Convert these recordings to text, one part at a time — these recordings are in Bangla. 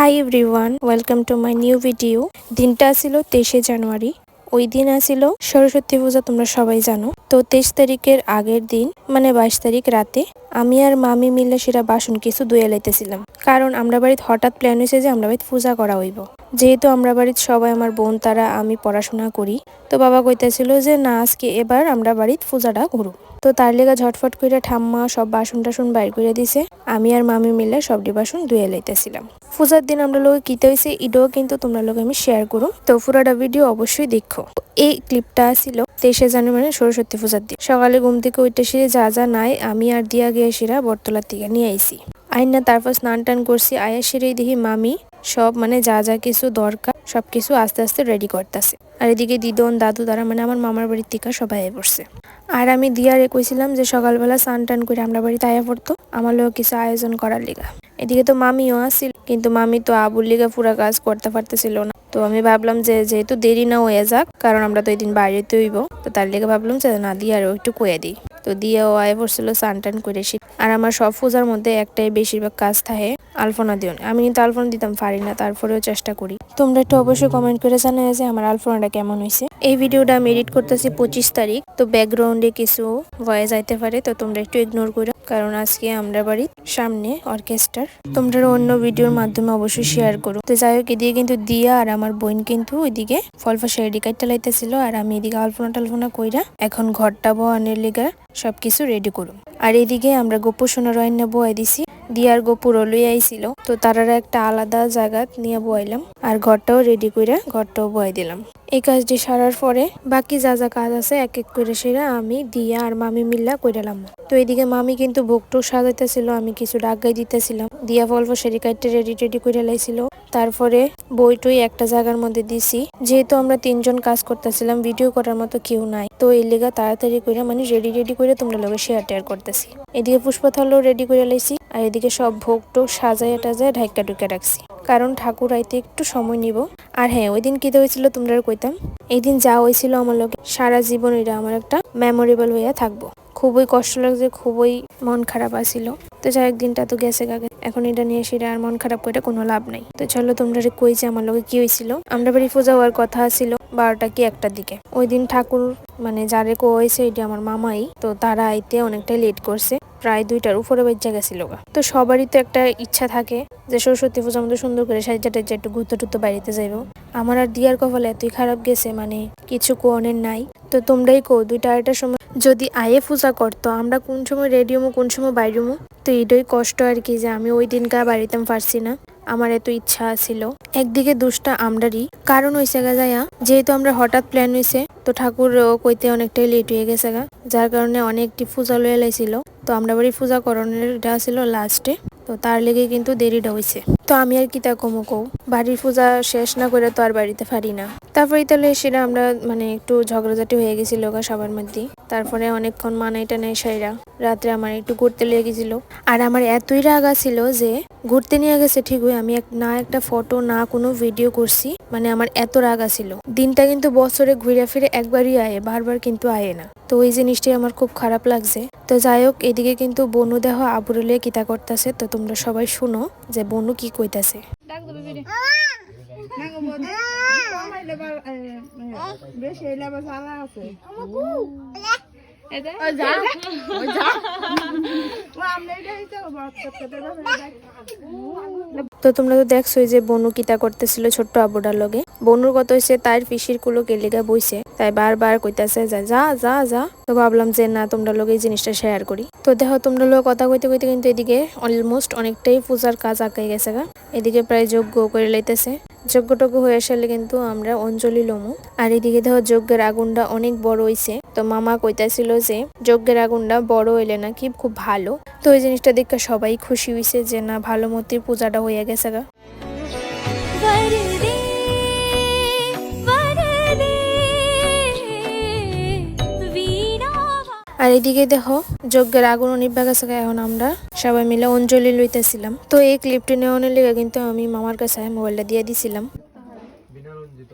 Hi everyone welcome to my new video দিনটা ছিল তেইশে জানুয়ারি। ওই দিন আসিল সরস্বতী পূজা, তোমরা সবাই জানো। তো তেইশ তারিখের আগের দিন মানে বাইশ তারিখ রাতে, আমি আর মামি মিলে সেটা বাসন কিছু ধুয়ে লাইতেছিলাম। কারণ আমরা বাড়িতে হঠাৎ প্ল্যান হয়েছে যে আমরা বাড়িতে পূজা করা হইব। যেহেতু আমরা বাড়ির সবাই, আমার বোন, তারা, আমি পড়াশোনা করি। তো বাবা কইতেছিল যে, না, আজকে এবার আমরা বাড়ির পূজাটা করু তো তার লেগা ঝটফট করে ঠাম্মা সব বাসন টাসন বাইর করে দিছে। আমি আর মামি মিলে সবটি বাসন ধুয়ে লাইতেছিলাম। পূজার দিন আমরা লোক কিতে হয়েছে এটাও কিন্তু তোমরা লোক আমি শেয়ার করো তো পুরোটা ভিডিও অবশ্যই দেখো। এই ক্লিপটা ছিল তেইশে জানুয়ারি সরস্বতী পূজার দিন। সকালে ঘুম থেকে উঠে যা যা নাই, আমি আর দিয়া গিয়ে সেরা বটতলার থেকে নিয়ে আইসি আইন না তারপর স্নান টান করছি, আয়া সেরেই দেখি মামি সব মানে যা যা কিছু দরকার, সবকিছু আস্তে আস্তে রেডি করতেছে। আর এদিকে দিদন, দাদু, তারা মানে আমার মামার বাড়ির থেকে সবাই পড়ছে। আর আমি দিয়ারে কইছিলাম যে সকালবেলা স্নান টান করে আমরা বাড়িতে আয়া পড়তো, আমার লোক কিছু আয়োজন করার লিগা। এদিকে তো মামিও আসছিল কিন্তু মামি তো আবুর লিগা পুরা কাজ করতে পারতেছিল না। তো আমি ভাবলাম যে যেহেতু দেরি না হয়ে যাক, কারণ আমরা তো এদিন বাইরেতে হইব, তো তার লেগে ভাবলাম যে না দিয়ে আরও একটু কয়ে দিই। তো দিয়ে ও আয় পড়ছিল স্নান টান করে সে আর আমার সব পূজার মধ্যে একটাই বেশিরভাগ কাজ থাকে আলপনা দিও আমি কিন্তু আলপনা দিতাম, পারি না, তারপরেও চেষ্টা করি। তোমরা একটু অবশ্যই কমেন্ট করে জানাই যে আমার আলপনাটা কেমন হয়েছে। এই ভিডিওটা আমি এডিট করতেছি পঁচিশ তারিখ, তো ব্যাকগ্রাউন্ডে কিছু ভয়েস যাইতে পারে, তো তোমরা একটু ইগনোর করো কারণ আজকে আমরা বাড়ির সামনে অর্কেস্ট্রার। তোমরা অন্য ভিডিওর মাধ্যমে অবশ্যই শেয়ার করো। তো যাই হোক, এদিকে কিন্তু দিয়া আর আমার বোন কিন্তু ওইদিকে ফলফা শাড়ি কাইটটা টালাইতেছিল আর আমি এদিকে আলপনা টালপনা কইরা এখন ঘরটা বহানের লেগে সবকিছু রেডি করুম। আর এদিকে আমরা গোপু সোনা রয়না বয়াই দিছি। দিয়ার গোপুর লই আইছিল, তো তারারা একটা আলাদা জায়গা নিয়ে বয়াইলাম আর ঘরটাও রেডি করে ঘরটাও বয়াই দিলাম। এই কাজটি সারার পরে বাকি যা যা কাজ আছে এক এক করে সেরা আমি, দিয়া আর মামি মিল্লা কইরালাম। তো এদিকে মামি কিন্তু ভোগটো সাজাইতেছিল, আমি কিছু ডাকাই দিতেছিলাম। দিয়া ফল্প সেরি কাইটে রেডি টেডি করে লাইছিল। তারপরে বইটই একটা জায়গার মধ্যে দিছি। যেহেতু আমরা তিনজন কাজ করতেছিলাম ভিডিও করার মতো কেউ নাই। তো এই লেগা তাড়াতাড়ি করে মানে রেডি রেডি করে তোমরা লগে শেয়ার টেয়ার করতেছি। এদিকে পুষ্পথলও রেডি করে লাইছি, আর এদিকে সব ভোগ টোগ সাজাইয়া টাজায় ঢাইকা ঢুকে রাখছি। কারণ ঠাকুর আইতে একটু সময় নিব। আর হ্যাঁ ওই দিন কি হয়েছিল তোমরা কইতাম? এই দিন যা হয়েছিল আমার লোক সারা জীবন এটা আমার একটা মেমোরেবল হইয়া থাকব। খুবই কষ্ট লাগছে, খুবই মন খারাপ আসিল তো যাই হোক দিনটা তো গেছে গাগে এখন এটা নিয়ে সেটা আর মন খারাপ করে কোনো লাভ নাই। তো চলো তোমরা কই যে আমার লোকে কি হয়েছিল? আমরা বাড়ি পূজা হওয়ার কথা ছিল বারোটা কি একটার দিকে। ওই দিন ঠাকুর মানে যারে কো হয়েছে এটি আমার মামাই, তো তারা আইতে অনেকটাই লেট করছে। প্রায় দুইটার উপরে বেজা গেছিল গা। তো সবারই তো একটা ইচ্ছা থাকে যে সরস্বতী পূজার মধ্যে সুন্দর করে সাজা টাজা একটু ঘুরতে টুরতে বাড়িতে যাইব। আমার আর দিয়ার কপাল এতই খারাপ গেছে মানে কিছু কোনের নাই। তো তোমরাই কো দুইটা আড়াইটার সময় যদি আয়ে পূজা করতো, আমরা কোন সময় রেডিওমো কোন সময় বাইরেমো তো এটাই কষ্ট আর কি যে আমি ওই দিনকার বাড়িতে পারছি না। আমার এত ইচ্ছা ছিল। একদিকে দুষ্টা আমরারই। কারণ হয়েছে গা যায়া, যেহেতু আমরা হঠাৎ প্ল্যান হয়েছে তো ঠাকুর কইতে অনেকটাই লেট হয়ে গেছে গা। যার কারণে অনেকটি পূজা লয়ে লাইছিল। তো আমরা বাড়ি পূজা করণের এটা ছিল লাস্টে তো তার লেগে কিন্তু দেরিটা হয়েছে তো আমি আর কি তা কমো কৌ বাড়ির পূজা শেষ না করে তো আর বাড়িতে পারি না। তারপরে তাহলে সেটা আমরা মানে একটু ঝগড়াঝাটি হয়ে গেছিল গা সবার মধ্যে। তারপরে অনেকক্ষণ মানাই টানাই সাইরা রাত্রে আমার একটু ঘুরতে লেগে গেছিল। আর আমার এতই রাগা ছিল যে ঘুরতে নিয়ে গেছে ঠিকই আমি না একটা ফটো, না কোনো ভিডিও করছি মানে আমার এত রাগা ছিল দিনটা কিন্তু বছরে ঘুরে ফিরে একবারই আয়ে, বারবার কিন্তু আয়ে না। তো ওই জিনিসটাই আমার খুব খারাপ লাগছে। তো যাই হোক এদিকে কিন্তু বনু দেহ আবুরুলে কিতা করতেছে। তো তোমরা সবাই শুনো যে বনু কি কইতাছে। বেশি আছে। তো তোমরা তো দেখছ যে বনু কিতা করতেছিল ছোট্ট আবুটার লগে। বনুর কত হয়েছে তার পিসির কুলো কেলিগা বইছে। তাই বারবার কইতাছে যা যা যা যা। তো ভাবলাম যে না তোমরা লোক এই জিনিসটা শেয়ার করি। তো দেখো তোমরা লোক কথা কইতে কইতে কিন্তু এদিকে অলমোস্ট অনেকটাই পূজার কাজ আঁকাই গেছে গা। এদিকে প্রায় যোগ্য করে লাইতেছে। যজ্ঞটজ্ঞ হয়ে আসলে কিন্তু আমরা অঞ্জলি লমু। আর এদিকে ধর যজ্ঞের আগুনটা অনেক বড় হইছে। তো মামা কইতাছিল যে, যজ্ঞের আগুনটা বড় হইলে নাকি খুব ভালো। তো ওই জিনিসটা দেখে সবাই খুশি হইছে যে, না, ভালো মতির পূজাটা হইয়া গেছে গা। আর এদিকে দেখো যজ্ঞের আগুন নিভা গেছে এখন আমরা। সবাই মিলে অঞ্জলি লইতেছিলাম। তো এই ক্লিপটি নেওয়ানোর লেগে কিন্তু আমি মামার কাছে মোবাইলটা দিয়ে দিছিলাম। বিনারঞ্জিত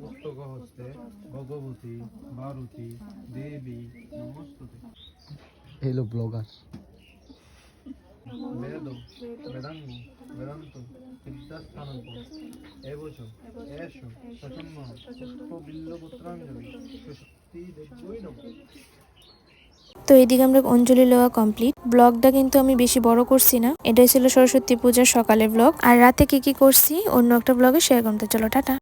পুস্তক হস্তে ভগবতী ভারতী দেবী নমস্তুতে। হ্যালো ব্লগার বেদ বেদাঙ্গ বেদান্ত বিদ্যাস্থানক এবচ এষ সচম্ম পুষ্পবিল্লপুত্রাঞ্জলি সুশক্তি দেব্যই নমঃ তো এইদিকে আমরা অঞ্জলি লওয়া কমপ্লিট ব্লগটা কিন্তু আমি বেশি বড় করছি না। এটাই ছিল সরস্বতী পূজার সকালে ব্লগ আর রাতে কি কি করছি, অন্য একটা ব্লগে শেয়ার করতে চলো, টাটা।